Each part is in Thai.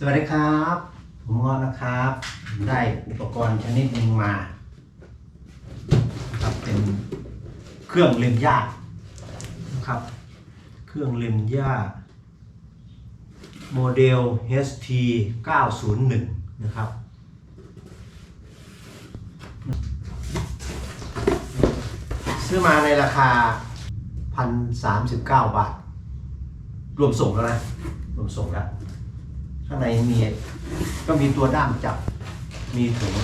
สวัสดีครับ ผมงอนะครับ ได้อุปกรณ์ชนิดหนึ่งมาครับเป็นเครื่องเล็มหญ้านะครับ เครื่องเล็มหญ้าโมเดล HT 901 นะครับซื้อมาในราคา 1,039 บาท รวมส่งแล้วนะ รวมส่งแล้ว ข้างในมีก็มีตัวด้ามจับ มีถุง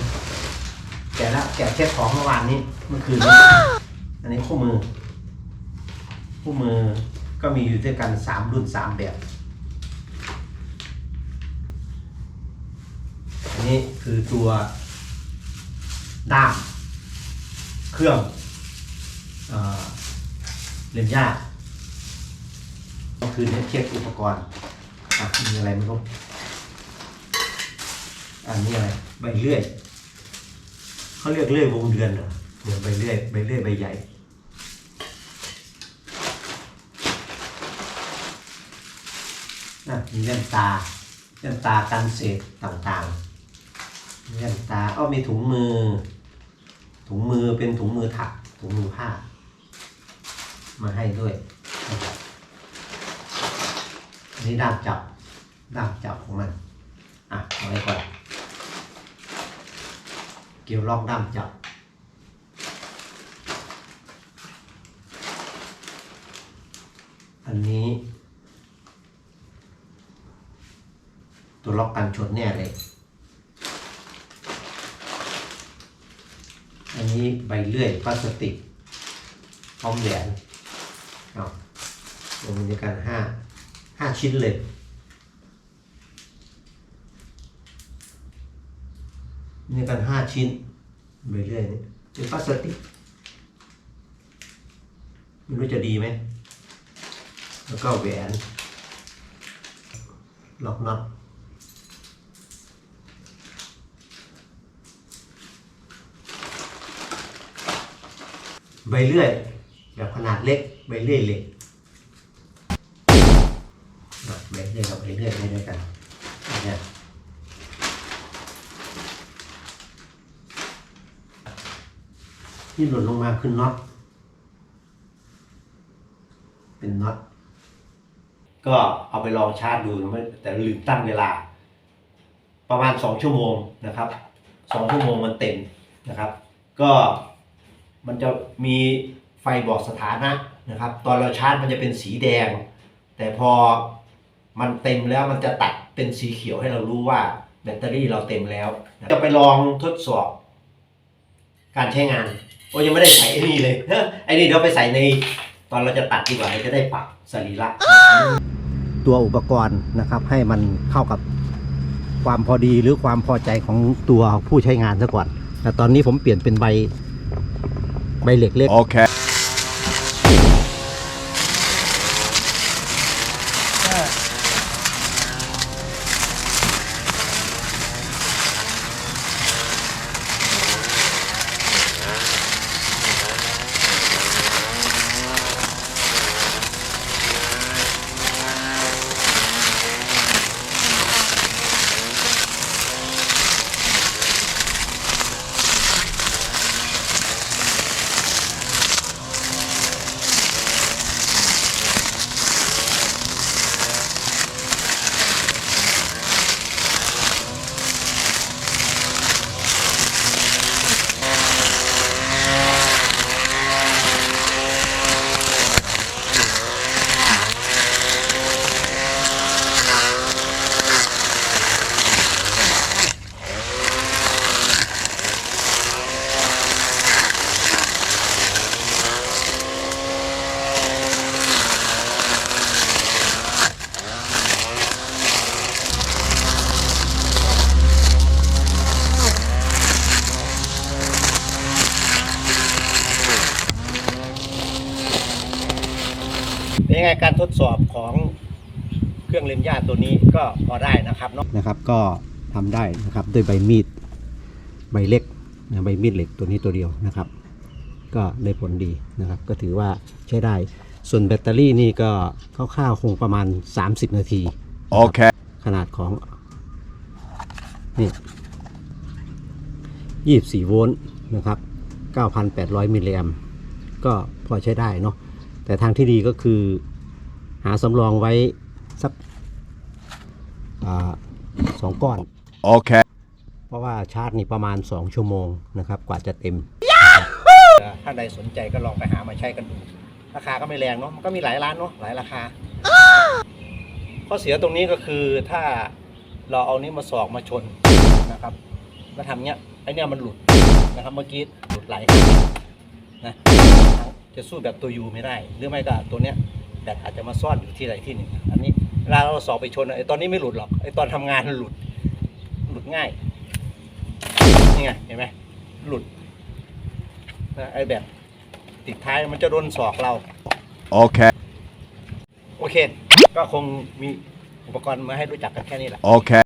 แกะแล้วแกะเช็ดของเมื่อวานนี้เมื่อคืนนี้อันนี้คู่มือ คู่มือก็มีอยู่ด้วยกันสามรุ่นสามแบบ อันนี้คือตัวด้ามเครื่องเอเล่มยากก็คือเนี่ยเช็คอุปกรณ์มีอะไรไม่รู้ อันนี้อะไรใบเลื่อยเขาเรียกเลื่อยวงเดือนเหรอเดี๋ยวใบเลื่อยใบเลื่อยใบใหญ่นะมีแว่นตาแว่นตากันเศษต่างๆมีแว่นตาอ้อมีถุงมือ ถุงมือเป็นถุงมือถัก ถุงมือผ้า มาให้ด้วยอันนี้ด้ามจับด้ามจับของมัน อะเอาไว้ก่อน เกี่ยวล็อกด้ามจับอันนี้ ตัวล็อกกันชนแน่เลย อันนี้ใบเลื่อยพลาสติกพร้อมแหวนเอารวมด้วยกันห้าห้าชิ้นเลย มีกันห้าชิ้นใบเลื่อยนี่เป็นพลาสติกไม่รู้จะดีไหม แล้วก็แหวนล็อกน็อตใบเลื่อย แบบขนาดเล็กใบเลื่อยเหล็กใบเลื่อยกับใบเลื่อยไม่ด้วยกันเนี่ย ที่หล่นลงมาคือน็อตเป็นน็อตก็เอาไปลองชาร์จดูนะแต่ลืมตั้งเวลา ประมาณสองชั่วโมงนะครับสองชั่วโมงมันเต็มนะครับ ก็มันจะมีไฟบอกสถานะนะครับ ตอนเราชาร์จมันจะเป็นสีแดง แต่พอมันเต็มแล้วมันจะตัดเป็นสีเขียวให้เรารู้ว่าแบตเตอรี่เราเต็มแล้ว จะไปลองทดสอบการใช้งาน อ้ยังไม่ได้ใส่ไอ้นี่เลยไอ้นี่เดี๋ยวไปใส่ใน ตอนเราจะตัดดีกว่าจะได้ปรับสรีระตัวอุปกรณ์นะครับ ให้มันเข้ากับความพอดีหรือความพอใจของตัวผู้ใช้งานซะก่อนแต่ตอนนี้ผมเปลี่ยนเป็นใบใบเหล็กเล็ก Okay. ยังไงการทดสอบของเครื่องเล็มหญ้าตัวนี้ก็พอได้นะครับเนาะนะครับก็ทำได้นะครับด้วยใบมีดใบเล็กนะใบมีดเหล็กตัวนี้ตัวเดียวนะครับ ก็ได้ผลดีนะครับ ก็ถือว่าใช้ได้ ส่วนแบตเตอรี่นี่ก็คร่าวๆคงประมาณ 30 นาที Okay. ขนาดของนี่24โวลต์นะครับ 9,800 มิลลิแอมป์ก็พอใช้ได้เนาะ แต่ทางที่ดีก็คือ หาสำรองไว้สักอ่าสองก้อน Okay. เพราะว่าชาร์จนี่ประมาณ 2 ชั่วโมงนะครับ กว่าจะเต็ม ถ้าใดสนใจก็ลองไปหามาใช้กันดู ราคาก็ไม่แรงเนาะมันก็มีหลายร้านเนาะหลายราคาข้อเสียตรงนี้ก็คือถ้าเราเอานี้มาสอกมาชนนะครับแล้วทำเนี้ยไอเนี้ยมันหลุดนะครับเมื่อกี้หลุดไหลนะจะสู้แบบตัวยูไม่ได้ หรือไม่ก็ตัวเนี้ย แบตอาจจะมาซ่อนอยู่ที่ใดที่หนึ่งอันนี้เวลาเราสอกไปชนไอตอนนี้ไม่หลุดหรอกไอตอนทำงานมันหลุด หลุดง่ายนี่ไงเห็นไหมหลุดนะไอแบบติดท้ายมันจะโดนศอกเรา Okay. โอเค ก็คงมีอุปกรณ์มาให้รู้จักกันแค่นี้แหละ Okay.